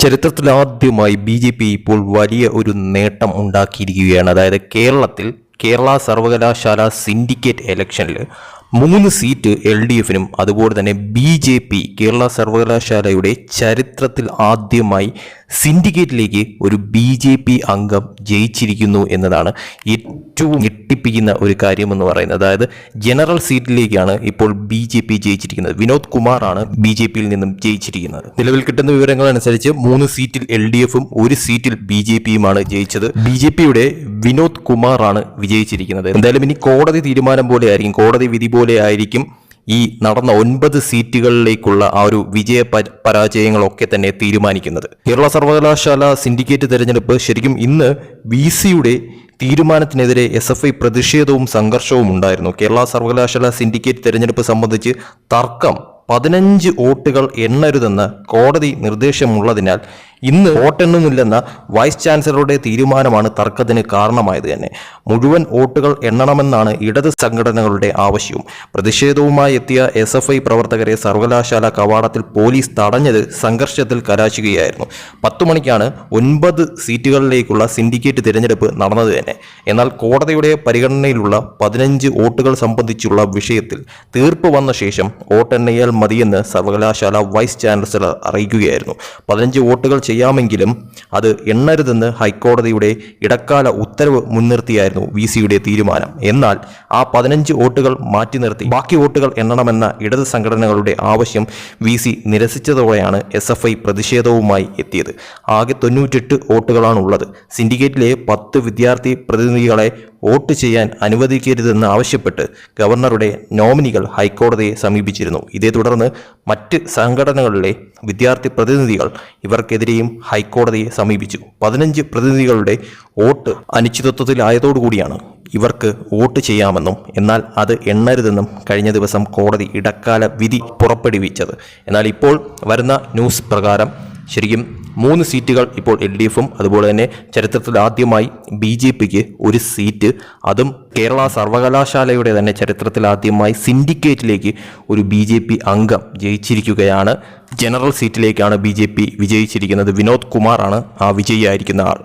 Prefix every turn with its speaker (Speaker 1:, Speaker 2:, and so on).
Speaker 1: ചരിത്രത്തിലാദ്യമായി B J P ഇപ്പോൾ വലിയ ഒരു നേട്ടം ഉണ്ടാക്കിയിരിക്കുകയാണ്. അതായത് കേരളത്തിൽ കേരള സർവകലാശാല സിൻഡിക്കേറ്റ് ഇലക്ഷനിൽ മൂന്ന് സീറ്റ് എൽ ഡി എഫിനും അതുപോലെ തന്നെ ബി ജെ പി കേരള സർവകലാശാലയുടെ ചരിത്രത്തിൽ ആദ്യമായി സിൻഡിക്കേറ്റിലേക്ക് ഒരു ബി ജെ പി അംഗം ജയിച്ചിരിക്കുന്നു എന്നതാണ് ഏറ്റവും ഞെട്ടിപ്പിക്കുന്ന ഒരു കാര്യമെന്ന് പറയുന്നത്. അതായത് ജനറൽ സീറ്റിലേക്കാണ് ഇപ്പോൾ ബി ജെ പി ജയിച്ചിരിക്കുന്നത്. വിനോദ് കുമാറാണ് ബി ജെ പിയിൽ നിന്നും ജയിച്ചിരിക്കുന്നത്. നിലവിൽ കിട്ടുന്ന വിവരങ്ങൾ അനുസരിച്ച് മൂന്ന് സീറ്റിൽ എൽ ഡി എഫും ഒരു സീറ്റിൽ ബി ജെ പിയുമാണ് ജയിച്ചത്. ബി ജെ പിയുടെ വിനോദ് കുമാറാണ് വിജയിച്ചിരിക്കുന്നത്. എന്തായാലും ഇനി കോടതി തീരുമാനം പോലെ ആയിരിക്കും കോടതി വിധി പോലെ ആയിരിക്കും ഈ നടന്ന ഒൻപത് സീറ്റുകളിലേക്കുള്ള ആ ഒരു വിജയ പരാജയങ്ങളൊക്കെ തന്നെ തീരുമാനിക്കുന്നത്. കേരള സർവകലാശാല സിൻഡിക്കേറ്റ് തെരഞ്ഞെടുപ്പ് ശരിക്കും ഇന്ന് വി സിയുടെ തീരുമാനത്തിനെതിരെ എസ് എഫ് ഐ പ്രതിഷേധവും സംഘർഷവും ഉണ്ടായിരുന്നു. കേരള സർവകലാശാല സിൻഡിക്കേറ്റ് തെരഞ്ഞെടുപ്പ് സംബന്ധിച്ച് തർക്കം പതിനഞ്ച് വോട്ടുകൾ എണ്ണരുതെന്ന് കോടതി നിർദ്ദേശമുള്ളതിനാൽ ഇന്ന് വോട്ടെണ്ണുന്നില്ലെന്ന വൈസ് ചാൻസലറുടെ തീരുമാനമാണ് തർക്കത്തിന് കാരണമായത് തന്നെ. മുഴുവൻ വോട്ടുകൾ എണ്ണണമെന്നാണ് ഇടത് സംഘടനകളുടെ ആവശ്യവും. പ്രതിഷേധവുമായി എത്തിയ എസ് എഫ് ഐ പ്രവർത്തകരെ സർവകലാശാല കവാടത്തിൽ പോലീസ് തടഞ്ഞത് സംഘർഷത്തിൽ കലാശിക്കുകയായിരുന്നു. പത്തു മണിക്കാണ് ഒൻപത് സീറ്റുകളിലേക്കുള്ള സിൻഡിക്കേറ്റ് തിരഞ്ഞെടുപ്പ് നടന്നത് തന്നെ. എന്നാൽ കോടതിയുടെ പരിഗണനയിലുള്ള പതിനഞ്ച് വോട്ടുകൾ സംബന്ധിച്ചുള്ള വിഷയത്തിൽ തീർപ്പ് വന്ന ശേഷം വോട്ടെണ്ണയാൽ മതിയെന്ന് സർവകലാശാല വൈസ് ചാൻസലർ അറിയിക്കുകയായിരുന്നു. പതിനഞ്ച് വോട്ടുകൾ ചെയ്യാമെങ്കിലും അത് എണ്ണരുതെന്ന് ഹൈക്കോടതിയുടെ ഇടക്കാല ഉത്തരവ് മുൻനിർത്തിയായിരുന്നു വി സിയുടെ തീരുമാനം. എന്നാൽ ആ പതിനഞ്ച് വോട്ടുകൾ മാറ്റി നിർത്തി. ബാക്കി വോട്ടുകൾ എണ്ണണമെന്ന ഇടത് സംഘടനകളുടെ ആവശ്യം വി സി നിരസിച്ചതോടെയാണ് എസ് എഫ് ഐ പ്രതിഷേധവുമായി എത്തിയത്. ആകെ തൊണ്ണൂറ്റെട്ട് വോട്ടുകളാണുള്ളത്. സിൻഡിക്കേറ്റിലെ പത്ത് വിദ്യാർത്ഥി പ്രതിനിധികളെ വോട്ട് ചെയ്യാൻ അനുവദിക്കരുതെന്ന് ആവശ്യപ്പെട്ട് ഗവർണറുടെ നോമിനികൾ ഹൈക്കോടതിയെ സമീപിച്ചിരുന്നു. ഇതേ തുടർന്ന് മറ്റ് സംഘടനകളിലെ വിദ്യാർത്ഥി പ്രതിനിധികൾ ഇവർക്കെതിരെയും ഹൈക്കോടതിയെ സമീപിച്ചു. പതിനഞ്ച് പ്രതിനിധികളുടെ വോട്ട് അനിശ്ചിതത്വത്തിലായതോടുകൂടിയാണ് ഇവർക്ക് വോട്ട് ചെയ്യാമെന്നും എന്നാൽ അത് എണ്ണരുതെന്നും കഴിഞ്ഞ ദിവസം കോടതി ഇടക്കാല വിധി പുറപ്പെടുവിച്ചത്. എന്നാൽ ഇപ്പോൾ വരുന്ന ന്യൂസ് പ്രകാരം ശരിക്കും മൂന്ന് സീറ്റുകൾ ഇപ്പോൾ എൽ ഡി എഫും അതുപോലെ തന്നെ ചരിത്രത്തിൽ ആദ്യമായി ബി ജെ പിക്ക് ഒരു സീറ്റ് അതും കേരള സർവകലാശാലയുടെ തന്നെ ചരിത്രത്തിൽ ആദ്യമായി സിൻഡിക്കേറ്റിലേക്ക് ഒരു ബി ജെ പി അംഗം ജയിച്ചിരിക്കുകയാണ്. ജനറൽ സീറ്റിലേക്കാണ് ബി ജെ പി വിജയിച്ചിരിക്കുന്നത്. വിനോദ് കുമാറാണ് ആ വിജയിയായിരിക്കുന്ന ആൾ.